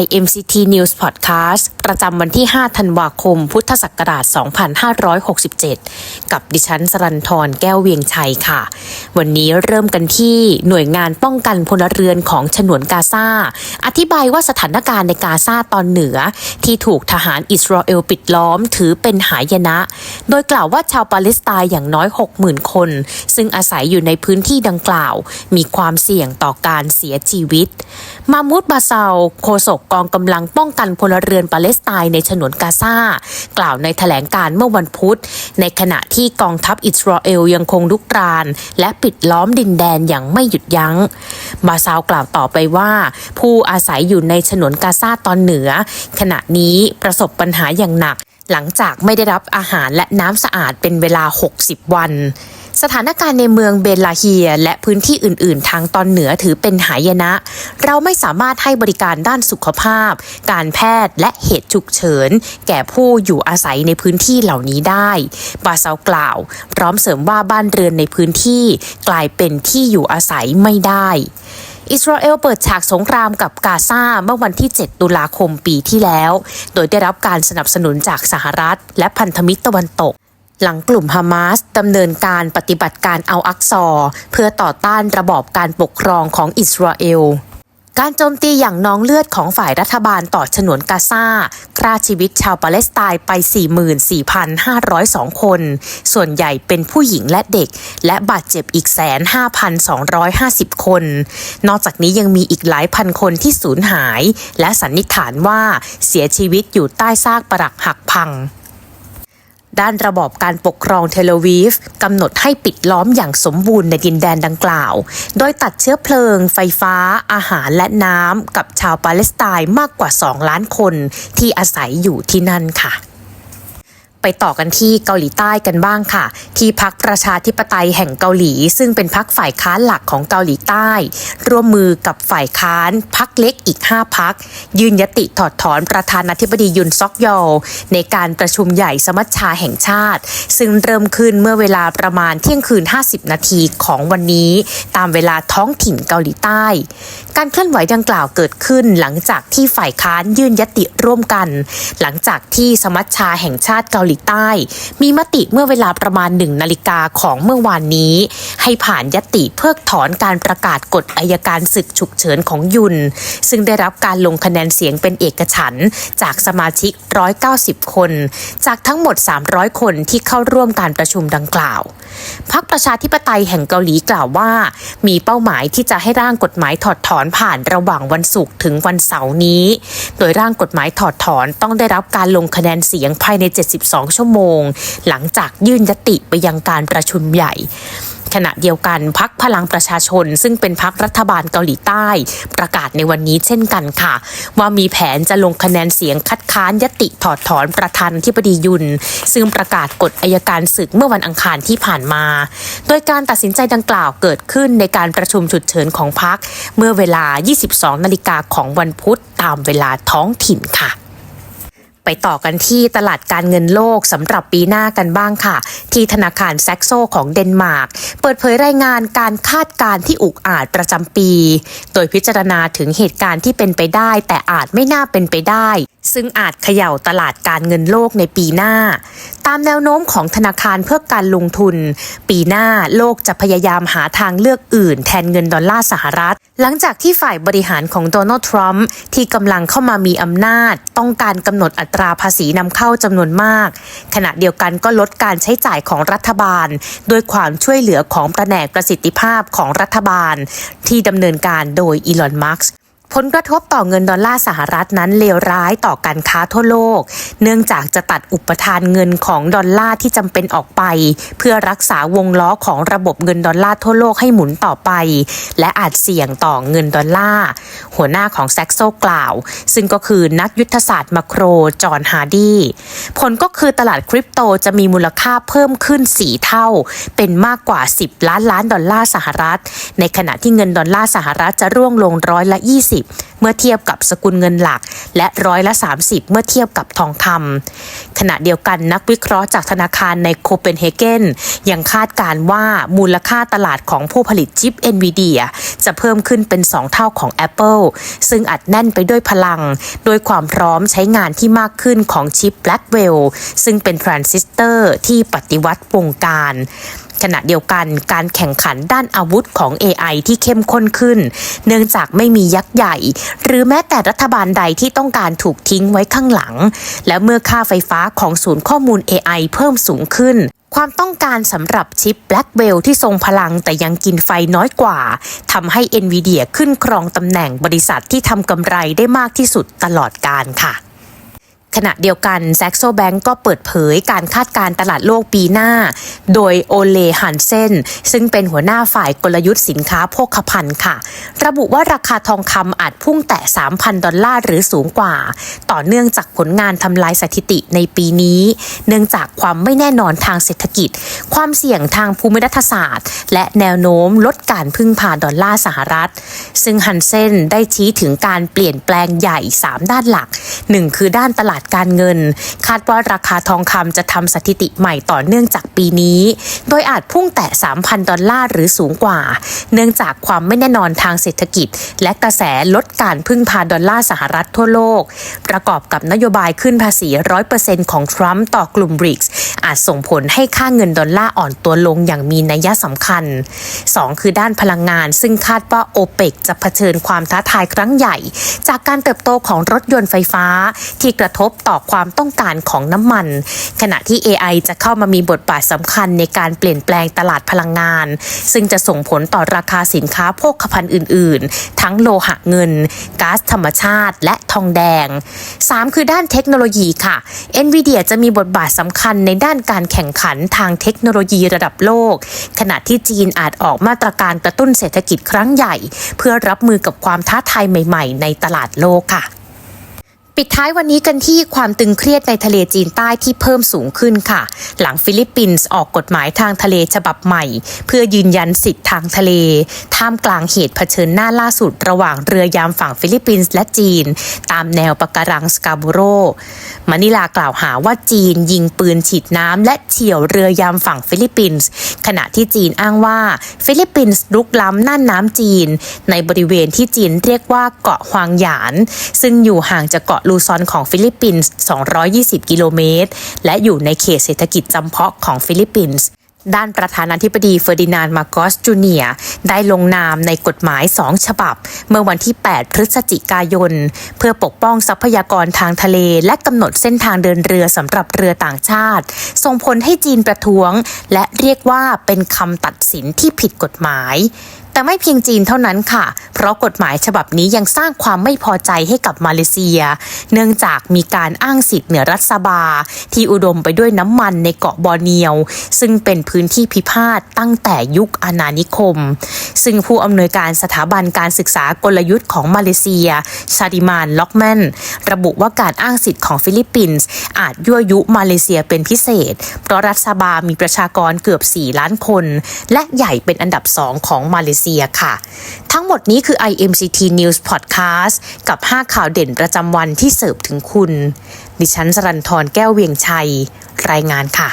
IMCT News Podcast ประจำวันที่ 5 ธันวาคม พุทธศักราช 2567 กับดิฉันสรันทรแก้วเวียงชัยค่ะ วันนี้เริ่มกันที่หน่วยงานป้องกันพลเรือนของฉนวนกาซาอธิบายว่าสถานการณ์ในกาซาตอนเหนือ ที่ถูกทหารอิสราเอลปิดล้อมถือเป็นหายนะ โดยกล่าวว่าชาวปาเลสไตน์อย่างน้อย 60,000 คน ซึ่งอาศัยอยู่ในพื้นที่ดังกล่าว มีความเสี่ยงต่อการเสียชีวิต มามูดบาซาโฆษกกองกำลังป้องกันพลเรือนปาเลสไตน์ในฉนวนกาซา กล่าวในแถลงการเมื่อวันพุธ ในขณะที่กองทัพอิสราเอลยังคงลุกราน และปิดล้อมดินแดนอย่างไม่หยุดยัง้ง บาซาลกล่าวต่อไปว่า ผู้อาศัยอยู่ในฉนวนกาซาตอนเหนือ ขณะนี้ประสบปัญหาอย่างหนัก หลังจากไม่ได้รับอาหารและน้ำสะอาดเป็นเวลา 60 วัน สถานการณ์ในเมืองเบลาเฮีย และพื้นที่อื่น ๆ ทางตอนเหนือถือเป็นหายนะ เราไม่สามารถให้บริการด้านสุขภาพ การแพทย์และเหตุฉุกเฉิน แก่ผู้อยู่อาศัยในพื้นที่เหล่านี้ได้บาซากล่าว พร้อมเสริมว่าบ้านเรือนในพื้นที่กลายเป็นที่อยู่อาศัยไม่ได้อิสราเอลเปิดฉากสงครามกับกาซาเมื่อวันที่ 7 ตุลาคมปีที่แล้ว โดยได้รับการสนับสนุนจากสหรัฐ และพันธมิตรตะวันตก หลังกลุ่มฮามาสดำเนินการปฏิบัติการเอาอักซอร์เพื่อต่อต้านระบอบการปกครองของอิสราเอลการโจมตีอย่างนองเลือดของฝ่ายรัฐบาลต่อฉนวนกาซาฆ่าชีวิตชาวปาเลสไตน์ไป 44,502 คน ส่วนใหญ่เป็นผู้หญิงและเด็ก และบาดเจ็บอีกแสน5,250 คน นอกจากนี้ยังมีอีกหลายพันคนที่สูญหาย และสันนิษฐานว่าเสียชีวิตอยู่ใต้ซากปรักหักพัง ด้านระบอบการปกครองเทลวีฟกำหนดให้ปิดล้อมอย่างสมบูรณ์ในดินแดนดังกล่าว โดยตัดเชื้อเพลิง ไฟฟ้า อาหารและน้ำกับชาวปาเลสไตน์มากกว่า 2 ล้านคนที่อาศัยอยู่ที่นั่นค่ะ ไปต่อกันที่เกาหลีใต้กันบ้างค่ะ ที่พักประชาธิปไตยแห่งเกาหลี ซึ่งเป็นพักฝ่ายค้านหลักของเกาหลีใต้ ร่วมมือกับฝ่ายค้านพักเล็กอีก 5 พัก ยืนยติถอดถอนประธานาธิบดียุนซอกยอลในการประชุมใหญ่สมัชชาแห่งชาติ ซึ่งเริ่มขึ้นเมื่อเวลาประมาณเที่ยงคืน 50 นาทีของวันนี้ ตามเวลาท้องถิ่นเกาหลีใต้การเคลื่อนไหวดังกล่าวเกิดขึ้นหลังจากที่ฝ่ายค้านยื่นยติร่วมกัน หลังจากที่สมัชชาแห่งชาติเกาหลีใต้ มีมติเมื่อเวลาประมาณหนึ่งนาฬิกาของเมื่อวานนี้ ให้ผ่านยติเพิกถอนการประกาศกฎอายการศึกฉุกเฉินของยุน ซึ่งได้รับการลงคะแนนเสียงเป็นเอกฉันจากสมาชิก 190 คน จากทั้งหมด 300 คนที่เข้าร่วมการประชุมดังกล่าวพรรคประชาธิปไตยแห่งเกาหลีกล่าวว่า มีเป้าหมายที่จะให้ร่างกฎหมายถอดถอนผ่านระหว่างวันศุกร์ถึงวันเสาร์นี้ โดยร่างกฎหมายถอดถอนต้องได้รับการลงคะแนนเสียงภายใน 72 ชั่วโมง หลังจากยื่นยติไปยังการประชุมใหญ่ ขณะเดียวกันพักพลังประชาชน ซึ่งเป็นพักรัฐบาลเกาหลีใต้ ประกาศในวันนี้เช่นกันค่ะ ว่ามีแผนจะลงคะแนนเสียงคัดค้านยติถอดถอนประธานาธิบดียุน ซึ่งประกาศกฎอายการศึกเมื่อวันอังคารที่ผ่านมา โดยการตัดสินใจดังกล่าวเกิดขึ้นในการประชุมฉุดเฉินของพักเมื่อเวลา 22 นาฬิกาของวันพุธตามเวลาท้องถิ่นค่ะ ไปต่อกันที่ตลาดการเงินโลกสำหรับปีหน้ากันบ้างค่ะ ที่ธนาคารแซกโซของเดนมาร์กเปิดเผยรายงานการคาดการณ์ที่อุกอาจประจำปี โดยพิจารณาถึงเหตุการณ์ที่เป็นไปได้ แต่อาจไม่น่าเป็นไปได้ ซึ่งอาจเขย่าตลาดการเงินโลกในปีหน้า ตามแนวโน้มของธนาคารเพื่อการลงทุน ปีหน้าโลกจะพยายามหาทางเลือกอื่น แทนเงินดอลลาร์สหรัฐ หลังจากที่ฝ่ายบริหารของโดนัลด์ทรัมป์ที่กำลังเข้ามามีอำนาจ ต้องการกำหนดอัตราภาษีนำเข้าจำนวนมาก ขณะเดียวกันก็ลดการใช้จ่ายของรัฐบาล โดยความช่วยเหลือของแผนกประสิทธิภาพของรัฐบาล ที่ดำเนินการโดยอีลอน มัสก์ ผลกระทบต่อเงินดอลลาร์สหรัฐนั้นเลวร้ายต่อการค้าทั่วโลก เนื่องจากจะตัดอุปทานเงินของดอลลาร์ที่จำเป็นออกไป เพื่อรักษาวงล้อของระบบเงินดอลลาร์ทั่วโลกให้หมุนต่อไป และอาจเสี่ยงต่อเงินดอลลาร์หัวหน้าของแซกโซกล่าว ซึ่งก็คือนักยุทธศาสตร์มาโครจอห์นฮาร์ดีผลก็คือตลาดคริปโตจะมีมูลค่าเพิ่มขึ้น 4 เท่า เป็นมากกว่า 10 ล้านล้านดอลลาร์สหรัฐ ในขณะที่เงินดอลลาร์สหรัฐจะร่วงลงร้อยละ 20 50เมื่อเทียบกับสกุลเงินหลัก และร้อยละ 30 เมื่อเทียบกับทองคำขณะเดียวกันนักวิเคราะห์จากธนาคารในโคเปนเฮเกนยังคาดการว่ามูลค่าตลาดของผู้ผลิตชิป NVIDIA จะเพิ่มขึ้นเป็น 2 เท่าของ Apple ซึ่งอัดแน่นไปด้วยพลัง โดยความพร้อมใช้งานที่มากขึ้นของชิป Blackwell ซึ่งเป็นทรานซิสเตอร์ที่ปฏิวัติวงการ ขณะเดียวกันการแข่งขันด้านอาวุธของ AI ที่เข้มข้นขึ้น เนื่องจากไม่มียักษ์ใหญ่ หรือแม้แต่รัฐบาลใดที่ต้องการถูกทิ้งไว้ข้างหลัง และเมื่อค่าไฟฟ้าของศูนย์ข้อมูล AI เพิ่มสูงขึ้นความต้องการสำหรับชิป Blackwell ที่ทรงพลังแต่ยังกินไฟน้อยกว่าทำให้ NVIDIA ขึ้นครองตำแหน่งบริษัทที่ทำกำไรได้มากที่สุดตลอดการค่ะ ขณะเดียวกันแซกโซแบงก์ก็เปิดเผยการคาดการตลาดโลกปีหน้า โดยโอเลฮันเซนซึ่งเป็นหัวหน้าฝ่ายกลยุทธ์สินค้าโภคภัณฑ์ค่ะ ระบุว่าราคาทองคำอาจพุ่งแตะ 3,000 ดอลลาร์หรือสูงกว่า ต่อเนื่องจากผลงานทำลายสถิติในปีนี้ เนื่องจากความไม่แน่นอนทางเศรษฐกิจ ความเสี่ยงทางภูมิรัฐศาสตร์ และแนวโน้มลดการพึ่งพาดอลลาร์สหรัฐ ซึ่งฮันเซนได้ชี้ถึงการเปลี่ยนแปลงใหญ่ 3 ด้านหลัก 1 คือด้านตลาดการเงิน คาดว่าราคาทองคำจะทำสถิติใหม่ต่อเนื่องจากปีนี้ โดยอาจพุ่งแตะ 3,000 ดอลลาร์หรือสูงกว่า เนื่องจากความไม่แน่นอนทางเศรษฐกิจ และกระแสลดการพึ่งพาดอลลาร์สหรัฐทั่วโลก ประกอบกับนโยบายขึ้นภาษี 100%ของทรัมป์ต่อกลุ่มบริกส์อาจส่งผลให้ค่าเงินดอลลาร์อ่อนตัวลงอย่างมีนัยสำคัญ 2 คือด้านพลังงาน ซึ่งคาดว่าโอเปกจะเผชิญความท้าทายครั้งใหญ่ จากการเติบโตของรถยนต์ไฟฟ้า ที่กระทบต่อความต้องการของน้ำมัน ขณะที่ AI จะเข้ามามีบทบาทสำคัญในการเปลี่ยนแปลงตลาดพลังงาน ซึ่งจะส่งผลต่อราคาสินค้าโภคภัณฑ์อื่น ๆ ทั้งโลหะเงินก๊าซธรรมชาติ และทองแดง 3 คือด้านเทคโนโลยีค่ะ NVIDIA จะมีบทบาทสำคัญในด้านการแข่งขันทางเทคโนโลยีระดับโลก ขณะที่จีนอาจออกมาตรการกระตุ้นเศรษฐกิจครั้งใหญ่ เพื่อรับมือกับความท้าทายใหม่ ๆ ในตลาดโลกค่ะ ปิดท้ายวันนี้กันที่ความตึงเครียดในทะเลจีนใต้ที่เพิ่มสูงขึ้นค่ะ หลังฟิลิปปินส์ออกกฎหมายทางทะเลฉบับใหม่ เพื่อยืนยันสิทธิ์ทางทะเล ท่ามกลางเหตุเผชิญหน้าล่าสุดระหว่างเรือยามฝั่งฟิลิปปินส์และจีน ตามแนวปะการังสกาโบโรมะนิลากล่าวหาว่าจีนยิงปืนฉีดน้ำและเฉี่ยวเรือยามฝั่งฟิลิปปินส์ขณะที่จีนอ้างว่าฟิลิปปินส์ลุกล้ำน่านน้ำจีน ในบริเวณที่จีนเรียกว่าเกาะฮวางหยาน ซึ่งอยู่ห่างจากเกาะลูซอนของฟิลิปปินส์ 220 กิโลเมตร และอยู่ในเขตเศรษฐกิจจำเพาะของฟิลิปปินส์ด้านประธานาธิบดีเฟอร์ดินานด์มาโกสจูเนียร์ได้ลงนามในกฎหมาย 2 ฉบับ เมื่อวันที่ 8 พฤศจิกายน เพื่อปกป้องทรัพยากรทางทะเล และกำหนดเส้นทางเดินเรือสำหรับเรือต่างชาติ ส่งผลให้จีนประท้วง และเรียกว่าเป็นคำตัดสินที่ผิดกฎหมาย แต่ไม่เพียงจีนเท่านั้นค่ะ เพราะกฎหมายฉบับนี้ยังสร้างความไม่พอใจให้กับมาเลเซีย เนื่องจากมีการอ้างสิทธิ์เหนือรัฐสบา ที่อุดมไปด้วยน้ำมันในเกาะบอร์เนียว ซึ่งเป็นพื้นที่พิพาทตั้งแต่ยุคอาณานิคม ซึ่งผู้อำนวยการสถาบันการศึกษากลยุทธ์ของมาเลเซีย ชาดิมานล็อกแมนระบุว่าการอ้างสิทธิ์ของฟิลิปปินส์อาจยั่วยุมาเลเซียเป็นพิเศษ เพราะรัฐบามีประชากรเกือบ 4 ล้านคน และใหญ่เป็นอันดับ2ของมาเลเซียค่ะ ทั้งหมดนี้คือ IMCT News Podcast กับ 5 ข่าวเด่นประจำวันที่เสิร์ฟถึงคุณ ดิฉันสรันทรแก้วเวียงชัย รายงานค่ะ